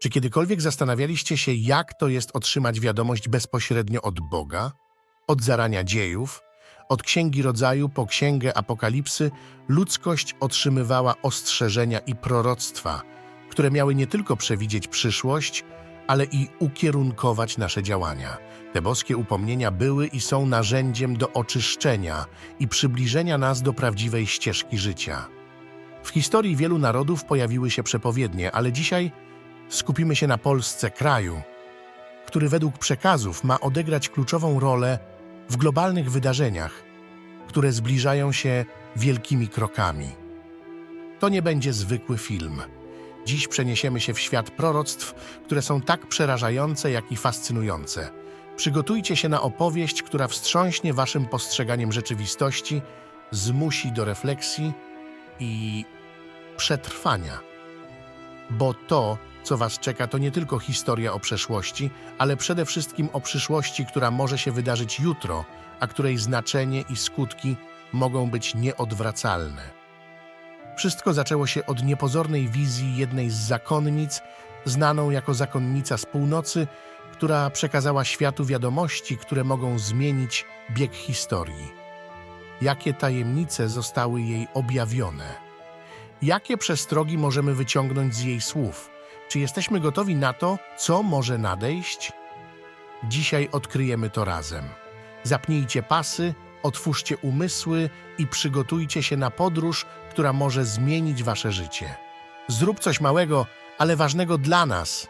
Czy kiedykolwiek zastanawialiście się, jak to jest otrzymać wiadomość bezpośrednio od Boga? Od zarania dziejów, od Księgi Rodzaju po Księgę Apokalipsy, ludzkość otrzymywała ostrzeżenia i proroctwa, które miały nie tylko przewidzieć przyszłość, ale i ukierunkować nasze działania. Te boskie upomnienia były i są narzędziem do oczyszczenia i przybliżenia nas do prawdziwej ścieżki życia. W historii wielu narodów pojawiły się przepowiednie, ale dzisiaj skupimy się na Polsce, kraju, który według przekazów ma odegrać kluczową rolę w globalnych wydarzeniach, które zbliżają się wielkimi krokami. To nie będzie zwykły film. Dziś przeniesiemy się w świat proroctw, które są tak przerażające, jak i fascynujące. Przygotujcie się na opowieść, która wstrząśnie waszym postrzeganiem rzeczywistości, zmusi do refleksji i przetrwania. Bo to, co Was czeka, to nie tylko historia o przeszłości, ale przede wszystkim o przyszłości, która może się wydarzyć jutro, a której znaczenie i skutki mogą być nieodwracalne. Wszystko zaczęło się od niepozornej wizji jednej z zakonnic, znaną jako zakonnica z północy, która przekazała światu wiadomości, które mogą zmienić bieg historii. Jakie tajemnice zostały jej objawione? Jakie przestrogi możemy wyciągnąć z jej słów? Czy jesteśmy gotowi na to, co może nadejść? Dzisiaj odkryjemy to razem. Zapnijcie pasy, otwórzcie umysły i przygotujcie się na podróż, która może zmienić wasze życie. Zrób coś małego, ale ważnego dla nas.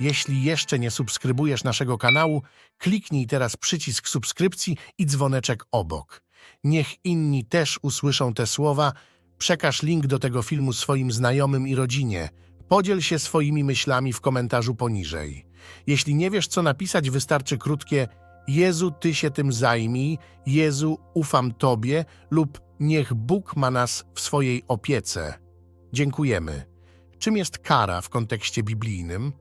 Jeśli jeszcze nie subskrybujesz naszego kanału, kliknij teraz przycisk subskrypcji i dzwoneczek obok. Niech inni też usłyszą te słowa. Przekaż link do tego filmu swoim znajomym i rodzinie. Podziel się swoimi myślami w komentarzu poniżej. Jeśli nie wiesz, co napisać, wystarczy krótkie Jezu, Ty się tym zajmij, Jezu, ufam Tobie lub niech Bóg ma nas w swojej opiece. Dziękujemy. Czym jest kara w kontekście biblijnym?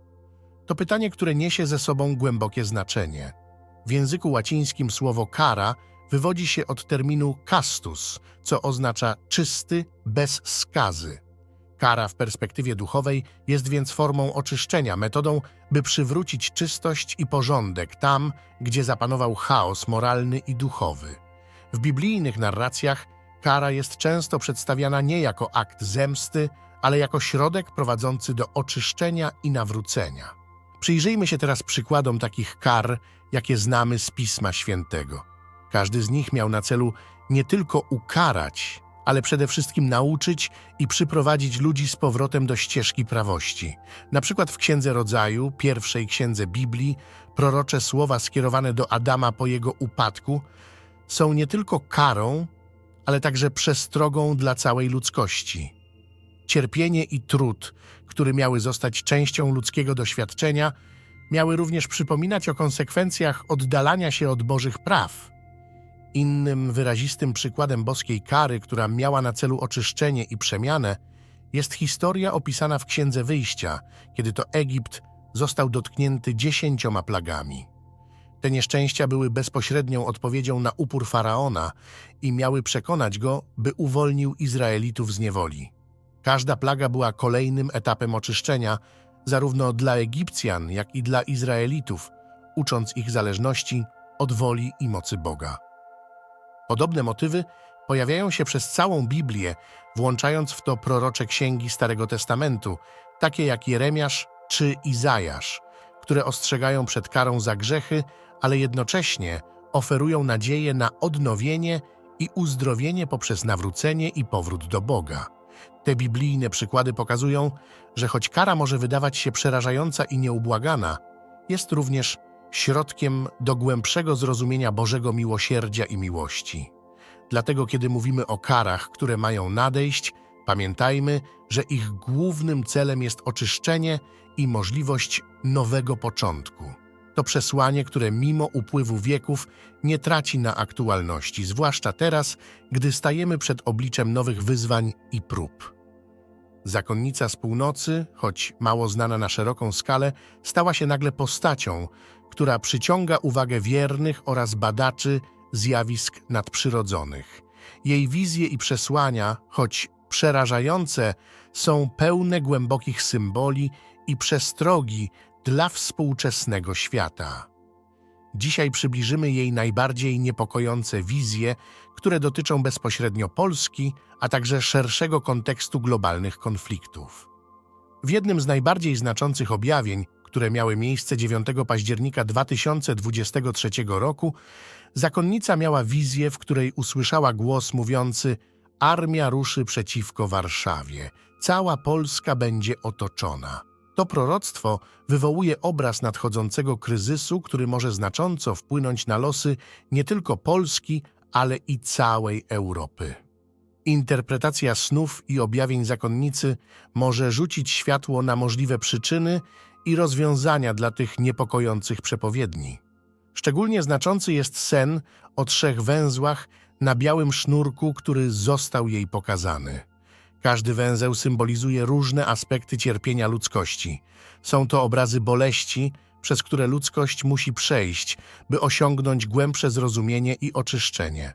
To pytanie, które niesie ze sobą głębokie znaczenie. W języku łacińskim słowo kara wywodzi się od terminu castus, co oznacza czysty, bez skazy. Kara w perspektywie duchowej jest więc formą oczyszczenia, metodą, by przywrócić czystość i porządek tam, gdzie zapanował chaos moralny i duchowy. W biblijnych narracjach kara jest często przedstawiana nie jako akt zemsty, ale jako środek prowadzący do oczyszczenia i nawrócenia. Przyjrzyjmy się teraz przykładom takich kar, jakie znamy z Pisma Świętego. Każdy z nich miał na celu nie tylko ukarać, ale przede wszystkim nauczyć i przyprowadzić ludzi z powrotem do ścieżki prawości. Na przykład w Księdze Rodzaju, pierwszej księdze Biblii, prorocze słowa skierowane do Adama po jego upadku są nie tylko karą, ale także przestrogą dla całej ludzkości. Cierpienie i trud, które miały zostać częścią ludzkiego doświadczenia, miały również przypominać o konsekwencjach oddalania się od Bożych praw. Innym wyrazistym przykładem boskiej kary, która miała na celu oczyszczenie i przemianę, jest historia opisana w Księdze Wyjścia, kiedy to Egipt został dotknięty dziesięcioma plagami. Te nieszczęścia były bezpośrednią odpowiedzią na upór faraona i miały przekonać go, by uwolnił Izraelitów z niewoli. Każda plaga była kolejnym etapem oczyszczenia, zarówno dla Egipcjan, jak i dla Izraelitów, ucząc ich zależności od woli i mocy Boga. Podobne motywy pojawiają się przez całą Biblię, włączając w to prorocze księgi Starego Testamentu, takie jak Jeremiasz czy Izajasz, które ostrzegają przed karą za grzechy, ale jednocześnie oferują nadzieję na odnowienie i uzdrowienie poprzez nawrócenie i powrót do Boga. Te biblijne przykłady pokazują, że choć kara może wydawać się przerażająca i nieubłagana, jest również środkiem do głębszego zrozumienia Bożego miłosierdzia i miłości. Dlatego, kiedy mówimy o karach, które mają nadejść, pamiętajmy, że ich głównym celem jest oczyszczenie i możliwość nowego początku. To przesłanie, które mimo upływu wieków nie traci na aktualności, zwłaszcza teraz, gdy stajemy przed obliczem nowych wyzwań i prób. Zakonnica z północy, choć mało znana na szeroką skalę, stała się nagle postacią, która przyciąga uwagę wiernych oraz badaczy zjawisk nadprzyrodzonych. Jej wizje i przesłania, choć przerażające, są pełne głębokich symboli i przestrogi dla współczesnego świata. Dzisiaj przybliżymy jej najbardziej niepokojące wizje, które dotyczą bezpośrednio Polski, a także szerszego kontekstu globalnych konfliktów. W jednym z najbardziej znaczących objawień, które miały miejsce 9 października 2023 roku, zakonnica miała wizję, w której usłyszała głos mówiący: Armia ruszy przeciwko Warszawie, cała Polska będzie otoczona. To proroctwo wywołuje obraz nadchodzącego kryzysu, który może znacząco wpłynąć na losy nie tylko Polski, ale i całej Europy. Interpretacja snów i objawień zakonnicy może rzucić światło na możliwe przyczyny i rozwiązania dla tych niepokojących przepowiedni. Szczególnie znaczący jest sen o trzech węzłach na białym sznurku, który został jej pokazany. Każdy węzeł symbolizuje różne aspekty cierpienia ludzkości. Są to obrazy boleści, przez które ludzkość musi przejść, by osiągnąć głębsze zrozumienie i oczyszczenie.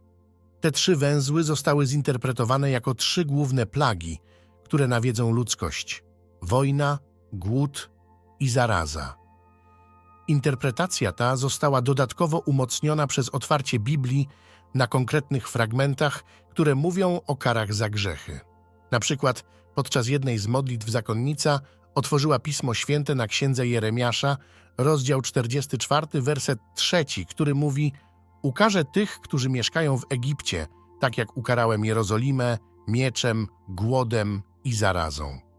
Te trzy węzły zostały zinterpretowane jako trzy główne plagi, które nawiedzą ludzkość: wojna, głód i zaraza. Interpretacja ta została dodatkowo umocniona przez otwarcie Biblii na konkretnych fragmentach, które mówią o karach za grzechy. Na przykład podczas jednej z modlitw zakonnica otworzyła Pismo Święte na księdze Jeremiasza, rozdział 44, werset 3, który mówi Ukażę tych, którzy mieszkają w Egipcie, tak jak ukarałem Jerozolimę, mieczem, głodem i zarazą.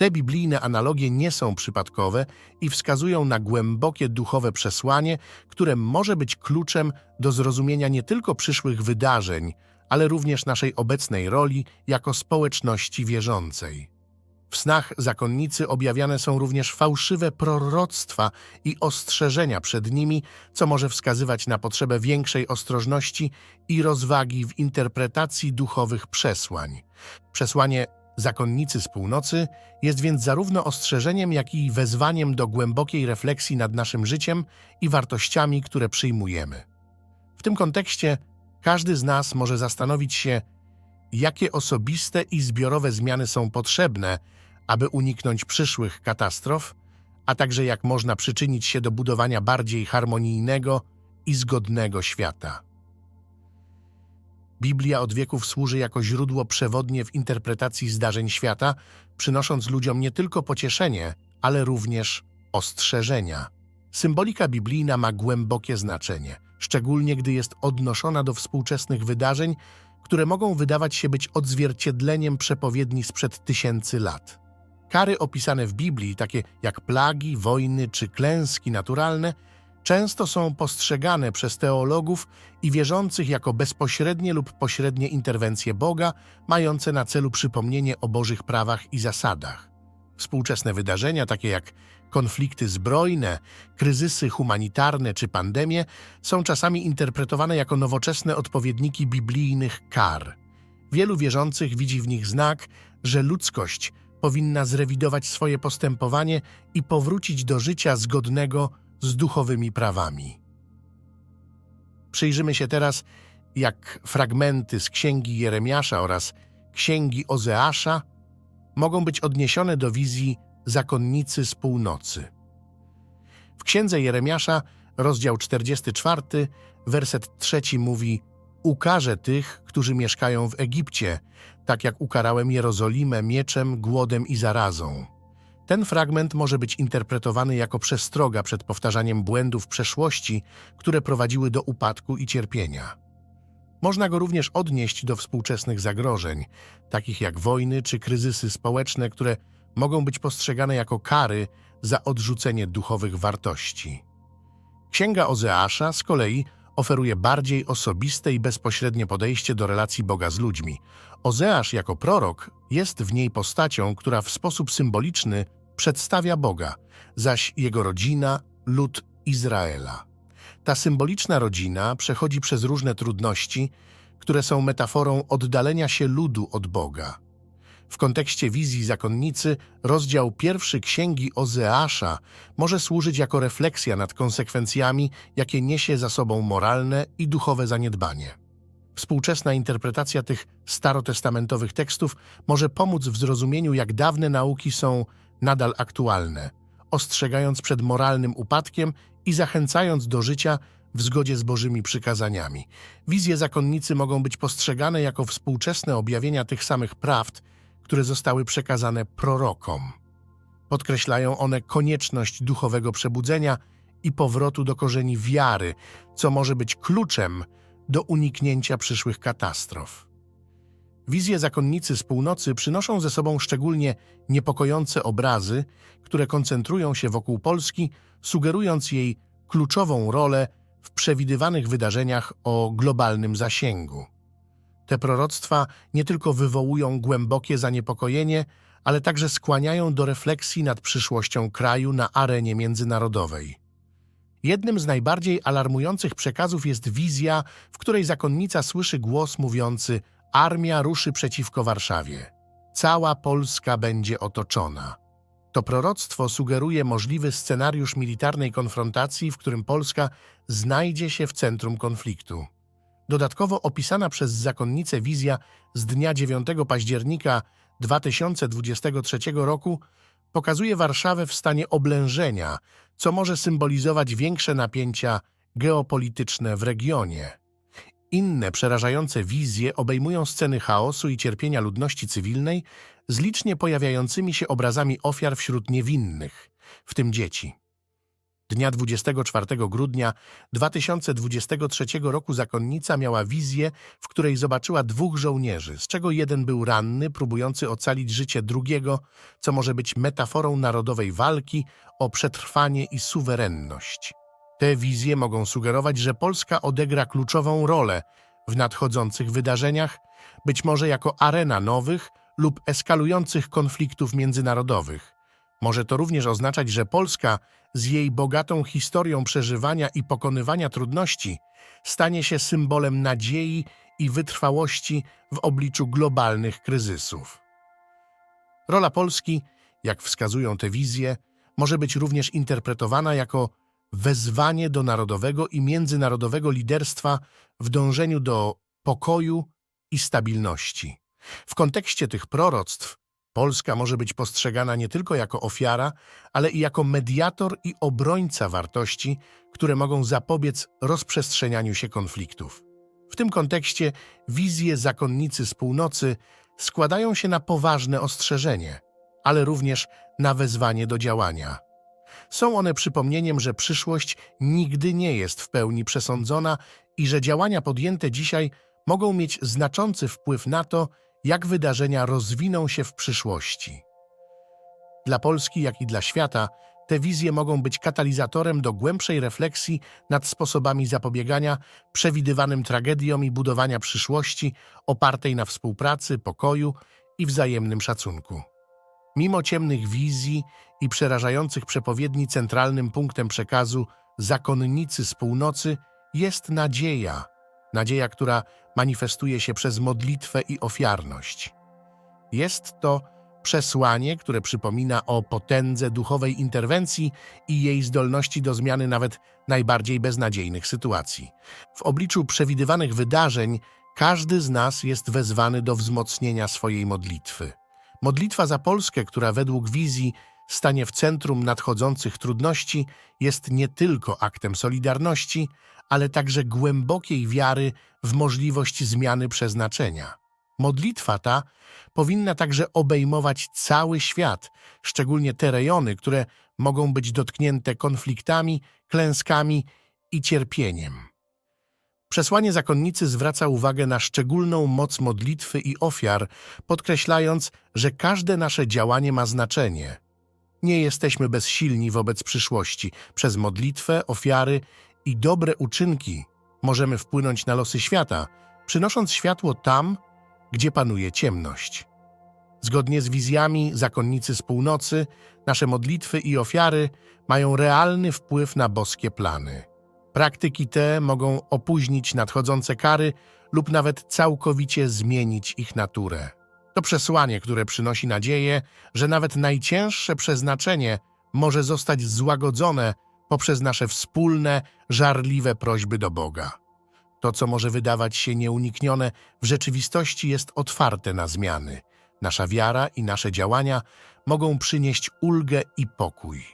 Te biblijne analogie nie są przypadkowe i wskazują na głębokie duchowe przesłanie, które może być kluczem do zrozumienia nie tylko przyszłych wydarzeń, ale również naszej obecnej roli jako społeczności wierzącej. W snach zakonnicy objawiane są również fałszywe proroctwa i ostrzeżenia przed nimi, co może wskazywać na potrzebę większej ostrożności i rozwagi w interpretacji duchowych przesłań. Przesłanie zakonnicy z północy jest więc zarówno ostrzeżeniem, jak i wezwaniem do głębokiej refleksji nad naszym życiem i wartościami, które przyjmujemy. W tym kontekście każdy z nas może zastanowić się, jakie osobiste i zbiorowe zmiany są potrzebne, aby uniknąć przyszłych katastrof, a także jak można przyczynić się do budowania bardziej harmonijnego i zgodnego świata. Biblia od wieków służy jako źródło przewodnie w interpretacji zdarzeń świata, przynosząc ludziom nie tylko pocieszenie, ale również ostrzeżenia. Symbolika biblijna ma głębokie znaczenie, szczególnie gdy jest odnoszona do współczesnych wydarzeń, które mogą wydawać się być odzwierciedleniem przepowiedni sprzed tysięcy lat. Kary opisane w Biblii, takie jak plagi, wojny czy klęski naturalne, często są postrzegane przez teologów i wierzących jako bezpośrednie lub pośrednie interwencje Boga, mające na celu przypomnienie o Bożych prawach i zasadach. Współczesne wydarzenia, takie jak konflikty zbrojne, kryzysy humanitarne czy pandemie, są czasami interpretowane jako nowoczesne odpowiedniki biblijnych kar. Wielu wierzących widzi w nich znak, że ludzkość powinna zrewidować swoje postępowanie i powrócić do życia zgodnego z duchowymi prawami. Przyjrzymy się teraz, jak fragmenty z księgi Jeremiasza oraz księgi Ozeasza mogą być odniesione do wizji zakonnicy z północy. W księdze Jeremiasza, rozdział 44, werset 3 mówi: Ukażę tych, którzy mieszkają w Egipcie, tak jak ukarałem Jerozolimę mieczem, głodem i zarazą. Ten fragment może być interpretowany jako przestroga przed powtarzaniem błędów przeszłości, które prowadziły do upadku i cierpienia. Można go również odnieść do współczesnych zagrożeń, takich jak wojny czy kryzysy społeczne, które mogą być postrzegane jako kary za odrzucenie duchowych wartości. Księga Ozeasza z kolei oferuje bardziej osobiste i bezpośrednie podejście do relacji Boga z ludźmi. Ozeasz jako prorok jest w niej postacią, która w sposób symboliczny przedstawia Boga, zaś jego rodzina, lud Izraela. Ta symboliczna rodzina przechodzi przez różne trudności, które są metaforą oddalenia się ludu od Boga. W kontekście wizji zakonnicy, rozdział pierwszy księgi Ozeasza może służyć jako refleksja nad konsekwencjami, jakie niesie za sobą moralne i duchowe zaniedbanie. Współczesna interpretacja tych starotestamentowych tekstów może pomóc w zrozumieniu, jak dawne nauki są nadal aktualne, ostrzegając przed moralnym upadkiem i zachęcając do życia w zgodzie z Bożymi przykazaniami. Wizje zakonnicy mogą być postrzegane jako współczesne objawienia tych samych prawd, które zostały przekazane prorokom. Podkreślają one konieczność duchowego przebudzenia i powrotu do korzeni wiary, co może być kluczem do uniknięcia przyszłych katastrof. Wizje zakonnicy z północy przynoszą ze sobą szczególnie niepokojące obrazy, które koncentrują się wokół Polski, sugerując jej kluczową rolę w przewidywanych wydarzeniach o globalnym zasięgu. Te proroctwa nie tylko wywołują głębokie zaniepokojenie, ale także skłaniają do refleksji nad przyszłością kraju na arenie międzynarodowej. Jednym z najbardziej alarmujących przekazów jest wizja, w której zakonnica słyszy głos mówiący: Armia ruszy przeciwko Warszawie. Cała Polska będzie otoczona. To proroctwo sugeruje możliwy scenariusz militarnej konfrontacji, w którym Polska znajdzie się w centrum konfliktu. Dodatkowo opisana przez zakonnicę wizja z dnia 9 października 2023 roku pokazuje Warszawę w stanie oblężenia, co może symbolizować większe napięcia geopolityczne w regionie. Inne przerażające wizje obejmują sceny chaosu i cierpienia ludności cywilnej z licznie pojawiającymi się obrazami ofiar wśród niewinnych, w tym dzieci. Dnia 24 grudnia 2023 roku zakonnica miała wizję, w której zobaczyła dwóch żołnierzy, z czego jeden był ranny, próbujący ocalić życie drugiego, co może być metaforą narodowej walki o przetrwanie i suwerenność. Te wizje mogą sugerować, że Polska odegra kluczową rolę w nadchodzących wydarzeniach, być może jako arena nowych lub eskalujących konfliktów międzynarodowych. Może to również oznaczać, że Polska z jej bogatą historią przeżywania i pokonywania trudności stanie się symbolem nadziei i wytrwałości w obliczu globalnych kryzysów. Rola Polski, jak wskazują te wizje, może być również interpretowana jako wezwanie do narodowego i międzynarodowego liderstwa w dążeniu do pokoju i stabilności. W kontekście tych proroctw Polska może być postrzegana nie tylko jako ofiara, ale i jako mediator i obrońca wartości, które mogą zapobiec rozprzestrzenianiu się konfliktów. W tym kontekście wizje zakonnicy z północy składają się na poważne ostrzeżenie, ale również na wezwanie do działania. Są one przypomnieniem, że przyszłość nigdy nie jest w pełni przesądzona i że działania podjęte dzisiaj mogą mieć znaczący wpływ na to, jak wydarzenia rozwiną się w przyszłości. Dla Polski, jak i dla świata, te wizje mogą być katalizatorem do głębszej refleksji nad sposobami zapobiegania przewidywanym tragediom i budowania przyszłości opartej na współpracy, pokoju i wzajemnym szacunku. Mimo ciemnych wizji i przerażających przepowiedni centralnym punktem przekazu zakonnicy z północy jest nadzieja. Nadzieja, która manifestuje się przez modlitwę i ofiarność. Jest to przesłanie, które przypomina o potędze duchowej interwencji i jej zdolności do zmiany nawet najbardziej beznadziejnych sytuacji. W obliczu przewidywanych wydarzeń każdy z nas jest wezwany do wzmocnienia swojej modlitwy. Modlitwa za Polskę, która według wizji stanie w centrum nadchodzących trudności, jest nie tylko aktem solidarności, ale także głębokiej wiary w możliwość zmiany przeznaczenia. Modlitwa ta powinna także obejmować cały świat, szczególnie te rejony, które mogą być dotknięte konfliktami, klęskami i cierpieniem. Przesłanie zakonnicy zwraca uwagę na szczególną moc modlitwy i ofiar, podkreślając, że każde nasze działanie ma znaczenie. Nie jesteśmy bezsilni wobec przyszłości. Przez modlitwę, ofiary i dobre uczynki możemy wpłynąć na losy świata, przynosząc światło tam, gdzie panuje ciemność. Zgodnie z wizjami zakonnicy z północy, nasze modlitwy i ofiary mają realny wpływ na boskie plany. Praktyki te mogą opóźnić nadchodzące kary lub nawet całkowicie zmienić ich naturę. To przesłanie, które przynosi nadzieję, że nawet najcięższe przeznaczenie może zostać złagodzone poprzez nasze wspólne, żarliwe prośby do Boga. To, co może wydawać się nieuniknione, w rzeczywistości jest otwarte na zmiany. Nasza wiara i nasze działania mogą przynieść ulgę i pokój.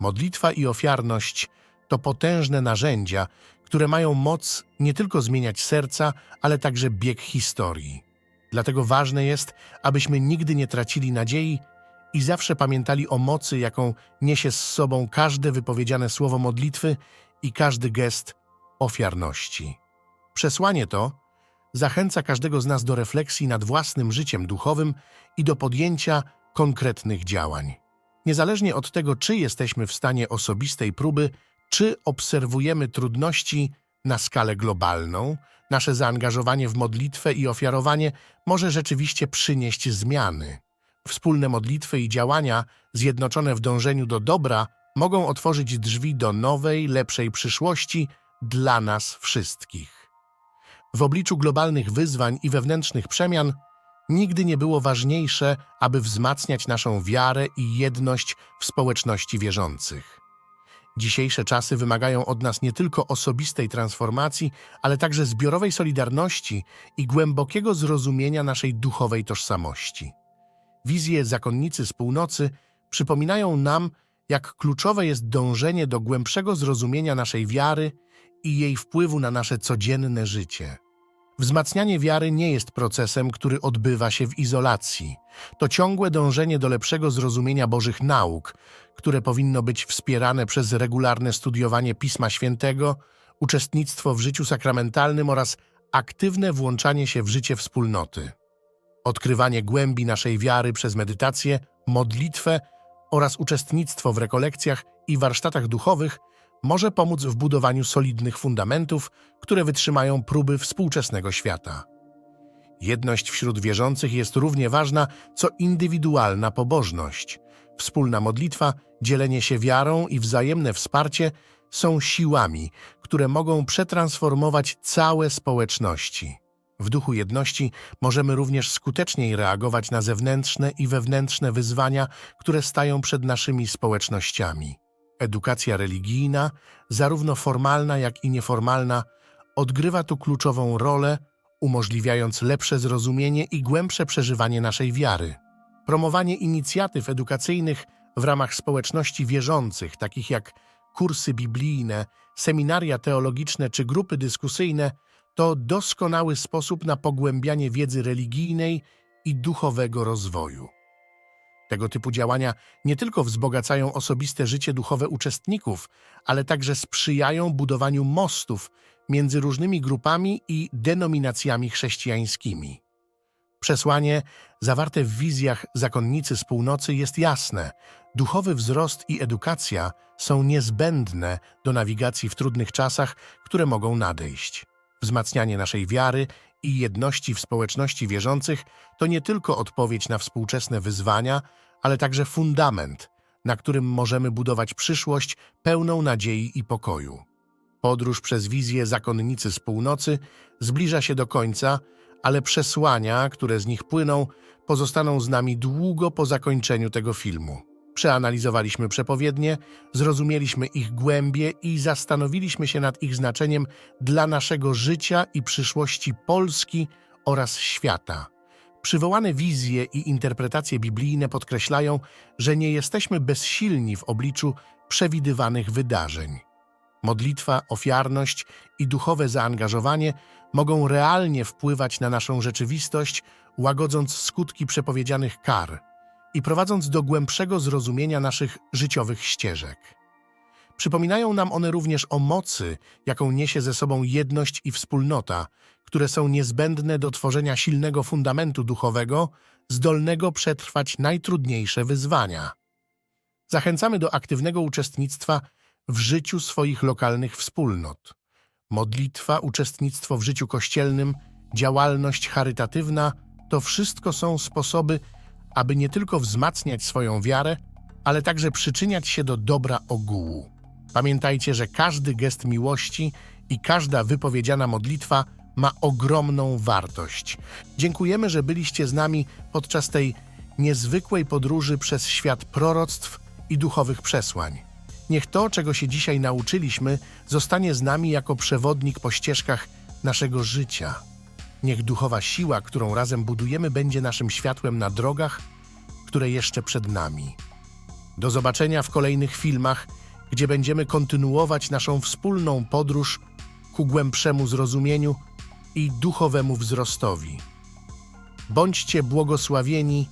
Modlitwa i ofiarność to potężne narzędzia, które mają moc nie tylko zmieniać serca, ale także bieg historii. Dlatego ważne jest, abyśmy nigdy nie tracili nadziei i zawsze pamiętali o mocy, jaką niesie z sobą każde wypowiedziane słowo modlitwy i każdy gest ofiarności. Przesłanie to zachęca każdego z nas do refleksji nad własnym życiem duchowym i do podjęcia konkretnych działań. Niezależnie od tego, czy jesteśmy w stanie osobistej próby, czy obserwujemy trudności na skalę globalną, nasze zaangażowanie w modlitwę i ofiarowanie może rzeczywiście przynieść zmiany. Wspólne modlitwy i działania, zjednoczone w dążeniu do dobra, mogą otworzyć drzwi do nowej, lepszej przyszłości dla nas wszystkich. W obliczu globalnych wyzwań i wewnętrznych przemian nigdy nie było ważniejsze, aby wzmacniać naszą wiarę i jedność w społeczności wierzących. Dzisiejsze czasy wymagają od nas nie tylko osobistej transformacji, ale także zbiorowej solidarności i głębokiego zrozumienia naszej duchowej tożsamości. Wizje zakonnicy z północy przypominają nam, jak kluczowe jest dążenie do głębszego zrozumienia naszej wiary i jej wpływu na nasze codzienne życie. Wzmacnianie wiary nie jest procesem, który odbywa się w izolacji. To ciągłe dążenie do lepszego zrozumienia Bożych nauk, które powinno być wspierane przez regularne studiowanie Pisma Świętego, uczestnictwo w życiu sakramentalnym oraz aktywne włączanie się w życie wspólnoty. Odkrywanie głębi naszej wiary przez medytację, modlitwę oraz uczestnictwo w rekolekcjach i warsztatach duchowych może pomóc w budowaniu solidnych fundamentów, które wytrzymają próby współczesnego świata. Jedność wśród wierzących jest równie ważna, co indywidualna pobożność. Wspólna modlitwa, dzielenie się wiarą i wzajemne wsparcie są siłami, które mogą przetransformować całe społeczności. W duchu jedności możemy również skuteczniej reagować na zewnętrzne i wewnętrzne wyzwania, które stają przed naszymi społecznościami. Edukacja religijna, zarówno formalna, jak i nieformalna, odgrywa tu kluczową rolę, umożliwiając lepsze zrozumienie i głębsze przeżywanie naszej wiary. Promowanie inicjatyw edukacyjnych w ramach społeczności wierzących, takich jak kursy biblijne, seminaria teologiczne czy grupy dyskusyjne, to doskonały sposób na pogłębianie wiedzy religijnej i duchowego rozwoju. Tego typu działania nie tylko wzbogacają osobiste życie duchowe uczestników, ale także sprzyjają budowaniu mostów między różnymi grupami i denominacjami chrześcijańskimi. Przesłanie zawarte w wizjach zakonnicy z północy jest jasne. Duchowy wzrost i edukacja są niezbędne do nawigacji w trudnych czasach, które mogą nadejść. Wzmacnianie naszej wiary i jedności w społeczności wierzących to nie tylko odpowiedź na współczesne wyzwania, ale także fundament, na którym możemy budować przyszłość pełną nadziei i pokoju. Podróż przez wizję zakonnicy z północy zbliża się do końca, ale przesłania, które z nich płyną, pozostaną z nami długo po zakończeniu tego filmu. Przeanalizowaliśmy przepowiednie, zrozumieliśmy ich głębie i zastanowiliśmy się nad ich znaczeniem dla naszego życia i przyszłości Polski oraz świata. Przywołane wizje i interpretacje biblijne podkreślają, że nie jesteśmy bezsilni w obliczu przewidywanych wydarzeń. Modlitwa, ofiarność i duchowe zaangażowanie mogą realnie wpływać na naszą rzeczywistość, łagodząc skutki przepowiedzianych kar i prowadząc do głębszego zrozumienia naszych życiowych ścieżek. Przypominają nam one również o mocy, jaką niesie ze sobą jedność i wspólnota, które są niezbędne do tworzenia silnego fundamentu duchowego, zdolnego przetrwać najtrudniejsze wyzwania. Zachęcamy do aktywnego uczestnictwa w życiu swoich lokalnych wspólnot. Modlitwa, uczestnictwo w życiu kościelnym, działalność charytatywna to wszystko są sposoby, aby nie tylko wzmacniać swoją wiarę, ale także przyczyniać się do dobra ogółu. Pamiętajcie, że każdy gest miłości i każda wypowiedziana modlitwa ma ogromną wartość. Dziękujemy, że byliście z nami podczas tej niezwykłej podróży przez świat proroctw i duchowych przesłań. Niech to, czego się dzisiaj nauczyliśmy, zostanie z nami jako przewodnik po ścieżkach naszego życia. Niech duchowa siła, którą razem budujemy, będzie naszym światłem na drogach, które jeszcze przed nami. Do zobaczenia w kolejnych filmach, gdzie będziemy kontynuować naszą wspólną podróż ku głębszemu zrozumieniu i duchowemu wzrostowi. Bądźcie błogosławieni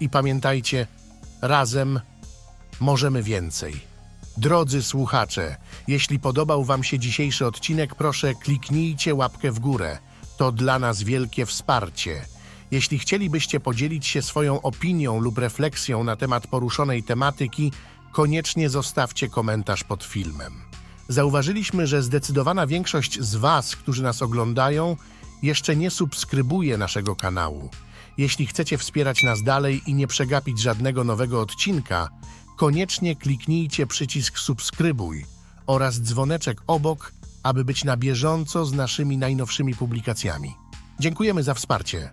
i pamiętajcie, razem możemy więcej. Drodzy słuchacze, jeśli podobał Wam się dzisiejszy odcinek, proszę kliknijcie łapkę w górę. To dla nas wielkie wsparcie. Jeśli chcielibyście podzielić się swoją opinią lub refleksją na temat poruszonej tematyki, koniecznie zostawcie komentarz pod filmem. Zauważyliśmy, że zdecydowana większość z Was, którzy nas oglądają, jeszcze nie subskrybuje naszego kanału. Jeśli chcecie wspierać nas dalej i nie przegapić żadnego nowego odcinka, koniecznie kliknijcie przycisk subskrybuj oraz dzwoneczek obok, aby być na bieżąco z naszymi najnowszymi publikacjami. Dziękujemy za wsparcie.